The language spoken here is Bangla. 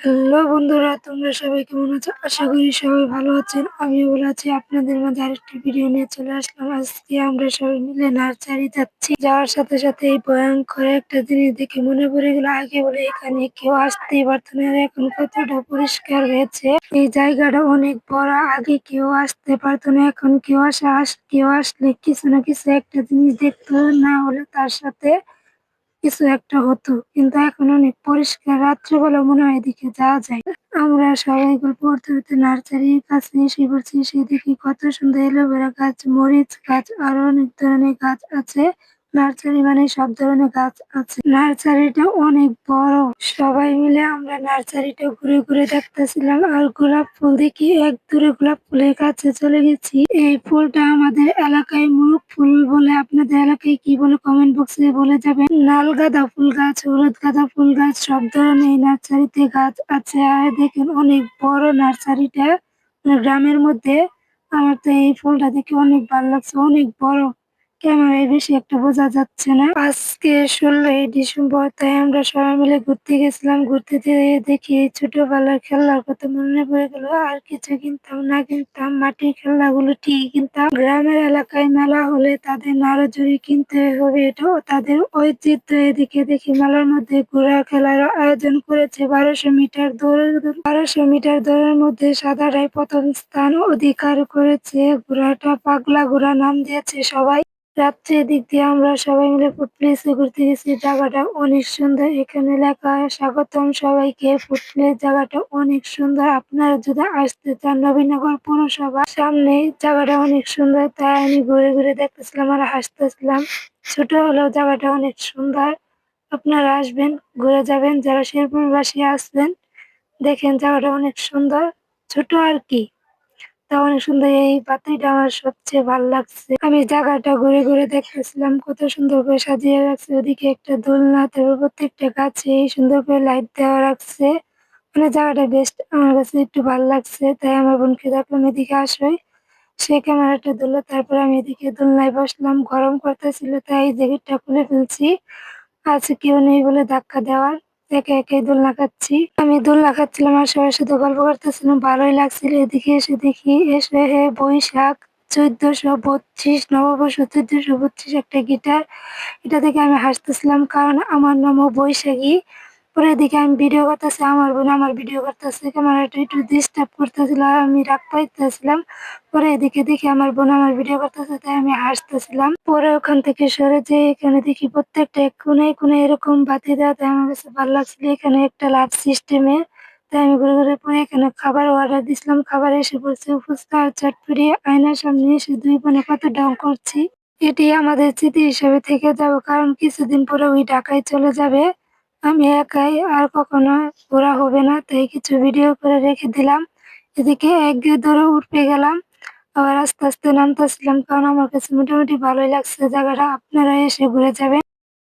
হ্যালো বন্ধুরা, তোমরা সবাই কেমন আছো? আশা করি সবাই ভালো আছেন। আমিও ভালো আছি। আপনাদের মাঝে আরেকটি ভিডিও নিয়ে চলে আসলাম। আজকে আমরা সবাই মিলে নার্সারি যাচ্ছি। যাওয়ার সাথে সাথে এই ভয়ঙ্কর একটা জিনিস দেখে মনে পড়ে গেল। আগে বলে এখানে কেউ আসতেই পারতো না এখন কতটা পরিষ্কার হয়েছে। এই জায়গাটা অনেক বড়, আগে কেউ আসতে পারতো না, এখন কেউ আসা আস, কেউ আসলে কিছু না কিছু একটা জিনিস দেখতো না হলে তার সাথে কিছু একটা হতো, কিন্তু এখন অনেক পরিষ্কার। রাত্রে বলে মনে হয় এদিকে যাওয়া যায় আমরা সবাই গল্প করতে করতে নার্সারির কাছে এসে পড়ছি, সেদিকে কত সুন্দর এলোভেরা গাছ, মরিচ গাছ, আরও অনেক ধরনের গাছ আছে। নার্সারি মানে সব ধরনের গাছ আছে। নার্সারিটা অনেক বড়। সবাই মিলে আমরা নার্সারিটা ঘুরে ঘুরে দেখতেছিলাম আর গোলাপ ফুল দেখি এক দূরে গোলাপ ফুলের কাছে চলে গেছি। এই ফুলটা আমাদের এলাকায় মুরুখ ফুল বলে আপনাদের এলাকায় কি বলে কমেন্ট বক্সে বলে যাবেন। লাল গাঁদা ফুল গাছ হলুদ গাঁদা ফুল গাছ, সব ধরনের নার্সারিতে গাছ আছে। আর দেখেন অনেক বড় নার্সারিটা গ্রামের মধ্যে। আমার তো এই ফুলটা দেখে অনেক ভালো লাগছে, অনেক বড়। ক্যামেরায় বেশি একটা বোঝা যাচ্ছে না। আজকে ষোলোই ডিসেম্বর, তাই আমরা সবাই মিলে ঘুরতে গেছিলাম। ঘুরতে যেয়ে দেখি ছোটবেলার খেলার কথা মনে পড়ে গেল। আর কিছু কিনতাম, না কিনতাম, মাটির খেলনাগুলো ঠিক কিনতাম। গ্রামের এলাকায় মেলা হলে তাদের নাড়াজুড়ি কিনতে হবে, এটাও তাদের ঐতিহ্য। এদিকে দেখি মেলার মধ্যে ঘোড়া খেলার আয়োজন করেছে বারোশো মিটার দৌড় বারোশো মিটার দৌড়ের মধ্যে সাদারাই প্রথম স্থান অধিকার করেছে। ঘোড়াটা পাগলা ঘোড়া নাম দিয়েছে সবাই। রাত্রে দিক দিয়ে আমরা সবাই মিলে ফুড ঘুরতে গেছি। জায়গাটা অনেক সুন্দর। এখানে লেখা স্বাগতম সবাইকে। ফুড প্লেস জায়গাটা অনেক সুন্দর। আপনারা যদি আসতে চান নবীনগর পৌরসভা সামনে, জায়গাটা অনেক সুন্দর। তাই আমি ঘুরে ঘুরে দেখতেছিলাম আর হাসতেছিলাম। ছোট হলেও জায়গাটা অনেক সুন্দর। আপনারা আসবেন, ঘুরে যাবেন। যারা শেরপুরবাসী আসবেন, দেখেন জায়গাটা অনেক সুন্দর। ছোট আর কি। তা অনেক সুন্দর, এই পাত্রীটা আমার সবচেয়ে ভালো লাগছে। আমি জায়গাটা ঘুরে ঘুরে দেখতেছিলাম, কত সুন্দর করে সাজিয়ে রাখছে। ওদিকে একটা দোলনা, তারপর প্রত্যেকটা গাছে সুন্দর করে লাইট দেওয়া রাখছে। মানে জায়গাটা বেস্ট আমার কাছে একটু ভালো লাগছে। তাই আমার বোনকে দেখলাম, এদিকে আসোই। সে ক্যামেরাটা দিলো তারপর আমি এদিকে দোলনায় বসলাম, গরম করতেছিল, তাই জ্যাকেটটা খুলে ফেলছি। আছে কেউ নেই বলে ধাক্কা দেওয়ার। একে একে দোলনা খাচ্ছি। আমি দোলনা খাচ্ছিলাম আর সবার সাথে গল্প করতেছিলাম ভালোই লাগছিল। এদিকে এসে দেখি এসে হে বৈশাখ, চোদ্দশো বত্রিশ, নববর্ষ, চোদ্দশো বত্রিশ একটা গিটার। এটা দেখে আমি হাসতেছিলাম কারণ আমার নামও বৈশাখী। পরে এদিকে আমি ভিডিও করতেছি, আমার বোন আমার ভিডিও করতেছে ক্যামেরাটা একটু ডিস্টার্ব করতেছিলাম আমি রাগ পাইতেছিলাম। পরে এদিকে দেখি আমার বোন আমার ভিডিও করতেছে, তাই আমি হাসতেছিলাম। পরে ওখান থেকে সরে যে এখানে দেখি প্রত্যেকটা কোনায় কোনে এরকম বাতি দেওয়া, তাই আমার কাছে ভালো লাগছিল এখানে একটা লাভ সিস্টেমের তাই আমি ঘুরে ঘুরে পরে এখানে খাবার অর্ডার দিছিলাম, খাবার এসে পড়ছে ফুচকা আর চটপুরি, আয়নার সামনে এসে দুই বোনে কত ডং করছি। এটি আমাদের স্মৃতি হিসেবে থেকে যাব, কারণ কিছুদিন পরে ওই ঢাকায় চলে যাবে। আমি একাই আর কখনো ঘোরা হবে না, তাই কিছু ভিডিও করে রেখে দিলাম। এদিকে এক ধরে উঠে গেলাম। আবার আস্তে আস্তে নামতেছিলাম, কারণ আমার কাছে মোটামুটি ভালোই লাগছে। জায়গাটা আপনারা এসে ঘুরে যাবেন।